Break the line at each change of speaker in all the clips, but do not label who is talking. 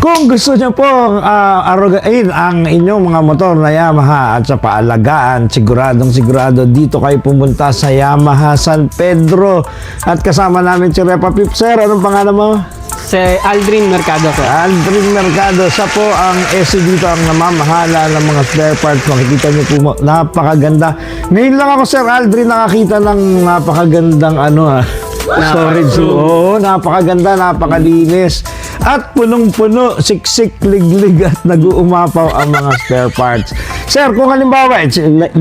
Kung gusto niyo po uh, arugain ang inyong mga motor na Yamaha at sa paalagaan, siguradong sigurado dito kayo pumunta sa Yamaha San Pedro. At kasama namin si Repa Pip. Sir, anong pangalan mo?
Si Aldrin Mercado po.
Aldrin Mercado, siya po ang SC dito ang namamahala ng mga spare parts. Makikita niyo po, napakaganda. Ngayon lang ako, Sir Aldrin, nakakita ng napakagandang ano ah, storage. Oo, napakaganda, napakalinis. At punong-puno, siksik, liglig at nag-uumapaw ang mga spare parts. Sir, kung halimbawa,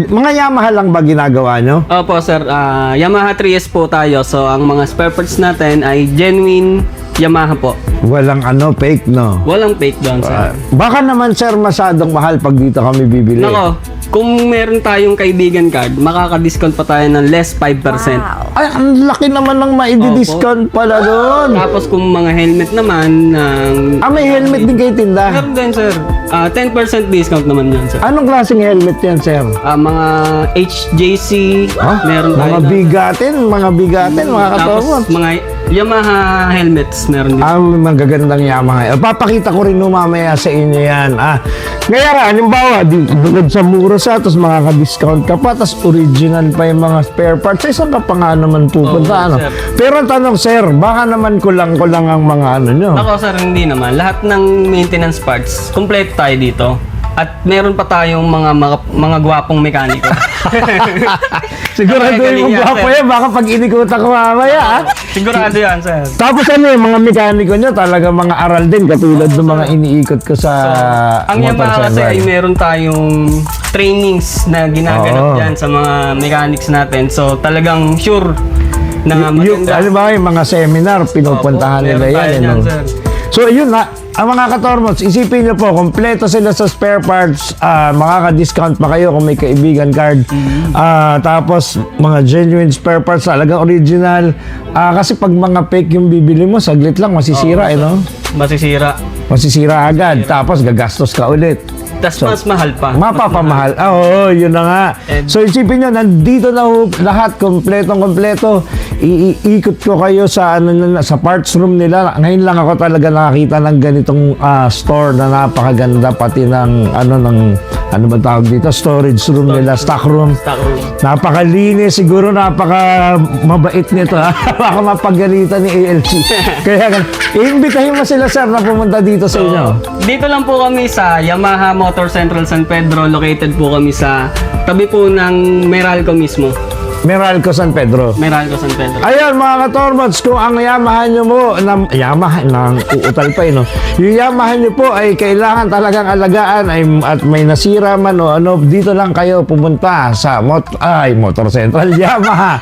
mga Yamaha lang ba ginagawa nyo?
Opo sir, Ah, Yamaha 3S po tayo. So ang mga spare parts natin ay genuine Yamaha po.
Walang ano, fake, no?
Walang fake doon sir.
Ah, baka naman, sir, masyadong mahal pag dito kami bibili.
Nako, kung meron tayong kaibigan card, makaka-discount pa tayo ng less 5%.
Ay, ang laki naman ng maidi-discount pala doon.
Tapos kung mga helmet naman ng
Ah, may helmet din kayo tinda.
Meron din sir. Ah, 10% discount naman yun sir.
Anong klaseng helmet yan, sir?
Ah, mga HJC, meron tayo.
Mga
na-
bigatin, mga bigatin, mga
Tapos mga Yamaha helmets meron din.
Ah, may magagandang Yamaha. Papakita ko rin no mamaya sa inyo yan. Ah, ngayon, halimbawa, di, bukod sa mura sa, tapos makaka-discount ka pa, tapos original pa yung mga spare parts. Saan ka pa nga naman pupunta?
Oo,
ano?
sir.
Pero ang tanong, sir, baka naman kulang-kulang ang mga ano nyo.
Ako sir, hindi naman. Lahat ng maintenance parts, kompleto tayo dito. At meron pa tayong mga mga, mga gwapong mekaniko.
Sigurado
Galing
yung
yan,
gwapo
sir.
yan, baka pag inikutan ko mamaya, ah.
Sigurado yan, sir.
Tapos ano yung mga mekaniko nyo, talaga mga aral din, katulad ng mga iniikot ko sa
Ang Yamaha kasi ay meron tayong trainings na ginaganap
Oo.
dyan sa mga mechanics natin. So talagang sure na
Y- yung,
maganda.
ano ba yung mga seminar, pinupuntahan
Opo,
nila
meron
yan.
tayo
eh,
dyan,
no?
sir.
So yun na, ang mga katormots, isipin nyo po, kompleto sila sa spare parts, ah, makaka-discount pa kayo kung may kaibigan card.
Mm-hmm.
Ah, tapos, mga genuine spare parts, talagang original. Ah, kasi pag mga fake yung bibili mo, saglit lang, masisira, eh, no?
Masisira.
Masisira agad, tapos gagastos ka ulit.
Tapos mas mahal pa.
Mapapamahal. Ah, oo, yun na nga.
And-
so isipin nyo, nandito na ho lahat, kompletong kompleto. Iikot ko kayo sa ano na- sa parts room nila. Ngayon lang ako talaga nakakita ng ganitong ah, store na napakaganda pati ng ano ng ano ba tawag dito? Storage room nila, stock room.
Stock room.
Napakalinis, siguro napaka mabait nito ha. Baka mapagalitan ni ALC. Kaya iimbitahin mo sila sir na pumunta dito sa inyo.
Dito lang po kami sa Yamaha Motor Central San Pedro. Located po kami sa tabi po ng Meralco mismo.
Meralco San Pedro.
Meralco San Pedro.
Ayun mga katormots, kung ang Yamaha nyo mo, na, Yamaha, nang uutal pa eh, no? Yung Yamaha nyo po ay kailangan talagang alagaan ay, at may nasira man o ano, dito lang kayo pumunta sa mot ay, Motor Central Yamaha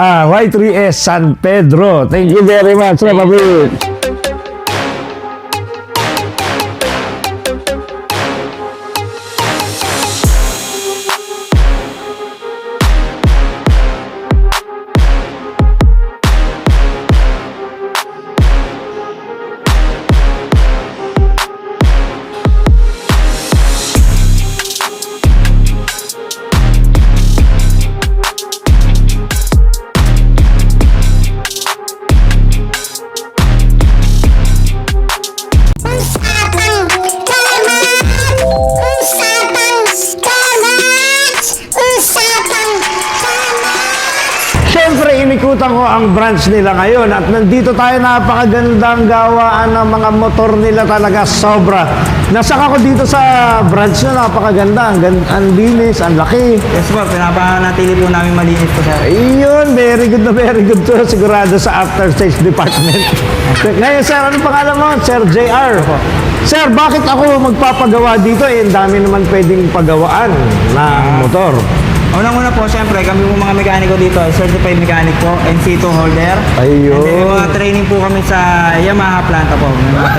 ah, Y3S San Pedro. Thank you very much, Republic.
Usapang
branch nila ngayon at nandito tayo napakagandang gawaan ng mga motor nila talaga sobra. Nasaka ko dito sa branch na napakaganda. Ang, gan- ang linis, ang laki.
Yes po, pinapanatili po namin malinis po sir.
Ayun, very good na very good to. Sigurado sa after sales department. Ngayon, sir, ano pangalan mo? Sir JR. Sir, bakit ako magpapagawa dito? Eh, ang dami naman pwedeng pagawaan ng motor.
Unang-una po, syempre, kami po mga mekaniko dito, certified mechanic po, NC2 holder.
Ayun.
And then, may mga training po kami sa Yamaha planta po.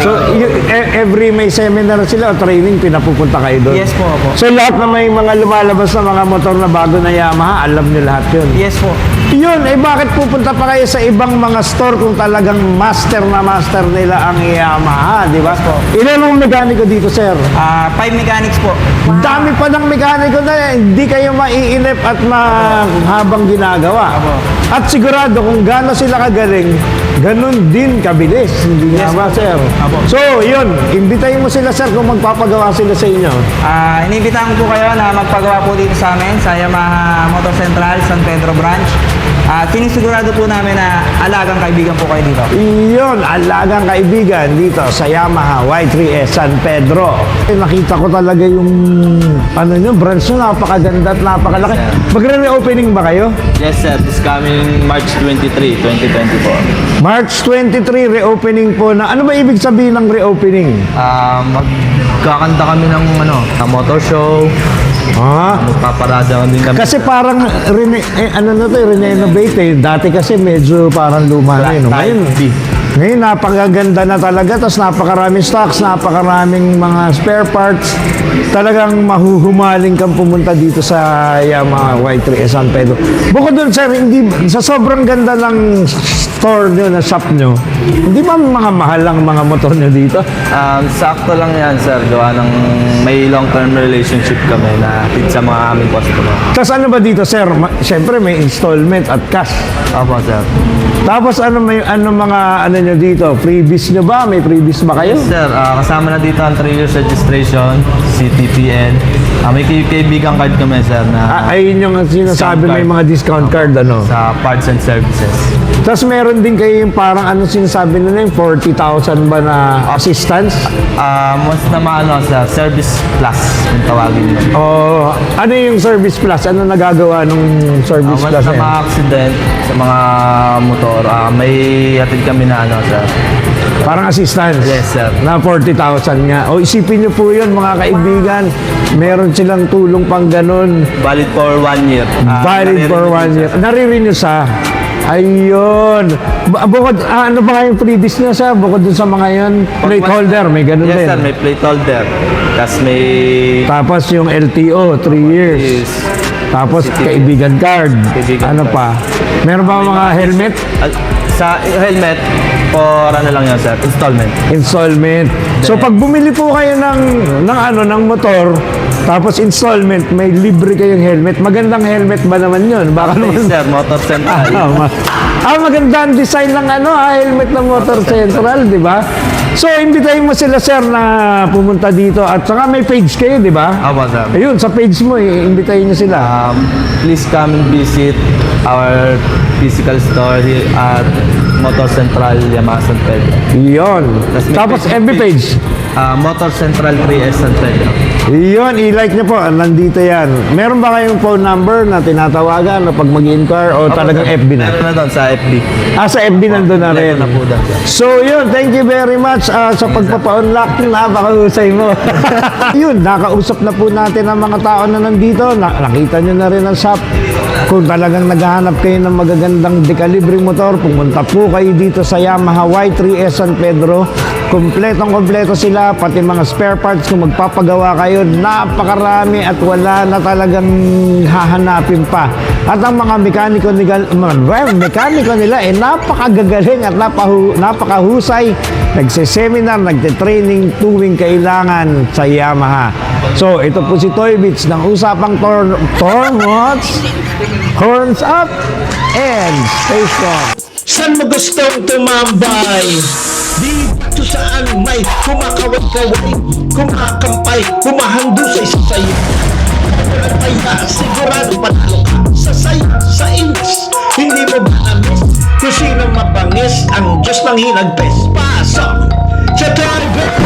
So, y- e- every may seminar sila o training, pinapupunta kayo doon?
Yes po, po.
So, lahat na may mga lumalabas na mga motor na bago na Yamaha, alam niyo lahat yun?
Yes po.
Yun, eh bakit pupunta pa kayo sa ibang mga store kung talagang master na master nila ang Yamaha, di ba? Ilan ang mekaniko dito, sir?
Ah, five mechanics po.
Dami pa ng mekaniko na hindi kayo maiinip at mahabang ginagawa.
Apo.
At sigurado kung gaano sila kagaling, ganun din kabilis. Hindi nga ba, sir?
Apo.
So, yun. Imbitahin mo sila, sir, kung magpapagawa sila sa inyo.
Ah, inibitahan ko po kayo na magpagawa po dito sa amin sa Yamaha Motor Central San Pedro Branch. At sinisigurado po namin na alagang kaibigan po kayo dito.
Iyon, alagang kaibigan dito sa Yamaha Y3S San Pedro. Eh, nakita ko talaga yung ano nyo, branch nyo, napakaganda at napakalaki. Magre-reopening ba kayo?
Yes, sir. This coming March 23, 2024.
March 23, reopening po na. Ano ba ibig sabihin ng reopening?
Ah, magkakanta kami ng ano, motor show.
Ha?
Magpaparada din kami.
Kasi parang, rene, eh, ano na to, renovate eh. Dati kasi medyo parang luma na yun. Ngayon, ngayon napakaganda na talaga. Tapos napakaraming stocks, napakaraming mga spare parts. Talagang mahuhumaling kang pumunta dito sa Yamaha Y3S San Pedro. Bukod dun, sir, hindi, sa sobrang ganda ng store nyo, na shop nyo, hindi ba mga mahal ang mga motor nyo dito?
Um, sakto lang yan, sir. Gawa ng may long-term relationship kami na fit sa mga aming customer.
Tapos ano ba dito, sir? Ma- Siyempre, may installment at cash.
Opo, sir.
Tapos ano may ano mga ano nyo dito? Freebies nyo ba? May freebies ba kayo?
Yes, sir. Ah, kasama na dito ang 3 years registration, CTPN. Ah, may kaibigan card kami, sir,
Ah,
na
ayun yung sinasabi may mga discount card ano.
sa parts and services.
Tapos meron din kayo yung parang ano sinasabi nila yung 40,000 ba na assistance?
Ah, once na maano, sir, service plus, yung tawagin mo.
O ano yung service plus? Ano nagagawa nung
Uh,
service
once
plus
na
na yan?
ma-accident sa mga motor, ah, may hatid kami na ano, sir.
Parang assistance?
Yes, sir.
Na 40,000 nga. O isipin nyo po yun mga kaibigan. Meron silang tulong pang ganun.
Valid for one year. Ah,
Valid for
nare-renew
one year.
sir.
Nare-renew sa. Ayun. Bu- Bukod, ah, ano ba nga yung freebies niya sa? Bukod dun sa mga yun, plate holder, may ganun
Yes,
din.
sir. May plate holder. Tapos may...
Tapos yung LTO, 3 years.
Is,
Tapos
City-
kaibigan card.
Kaibigan
ano
card.
pa? Meron ba mga helmet?
ah, sa helmet, for ano lang yan, sir. Installment.
Installment. So pag bumili po kayo ng ng ano ng motor, tapos installment, may libre kayong helmet. Magandang helmet ba naman 'yon? Baka naman
sir. Motor Central.
Ah, ma- ah, maganda ang design ng ano, ah, helmet ng Motor Central, di ba? So, imbitahin mo sila, sir, na pumunta dito. At saka may page kayo, di ba?
Opo, sir.
Ayun, sa page mo, eh, imbitahin nyo sila.
Um, please come and visit our physical store at Motor Central Yamaha San Pedro.
Yun.
Tas may
Tapos,
Facebook
page.
Ah, Motor Central 3S San Pedro.
Yun, i-like nyo po. Nandito yan. Meron ba kayong phone number na tinatawagan na pag mag-inquire o talagang FB na?
Meron na doon sa FB.
Ah, sa FB nandun na rin.
Meron na po doon. sir.
So yun, thank you very much ah, sa pagpapa-unlock. Napakahusay mo. yun, nakausap na po natin ang mga tao na nandito. Na- nakita nyo na rin ang shop. Kung talagang naghahanap kayo ng magagandang dekalibre motor, pumunta po kayo dito sa Yamaha Y3S San Pedro. Kompletong kompleto sila, pati mga spare parts kung magpapagawa kayo, napakarami at wala na talagang hahanapin pa. At ang mga mekaniko nila, well, mekaniko nila eh napakagagaling at napahu, napakahusay. Nagse-seminar, nagte-training tuwing kailangan sa Yamaha. So, ito po si Toy Beats ng usapang tor Tormots. Horns up and stay strong.
Saan mo gustong tumambay? Dito saan may kumakaway-kaway, kumakampay, kumahando sa isa sa'yo. Kaya sigurado panalo ka sa saya, sa inis. Hindi mo ba na-miss kung sino mapangis ang Diyos nang hinagpes? Pasok sa Drivers!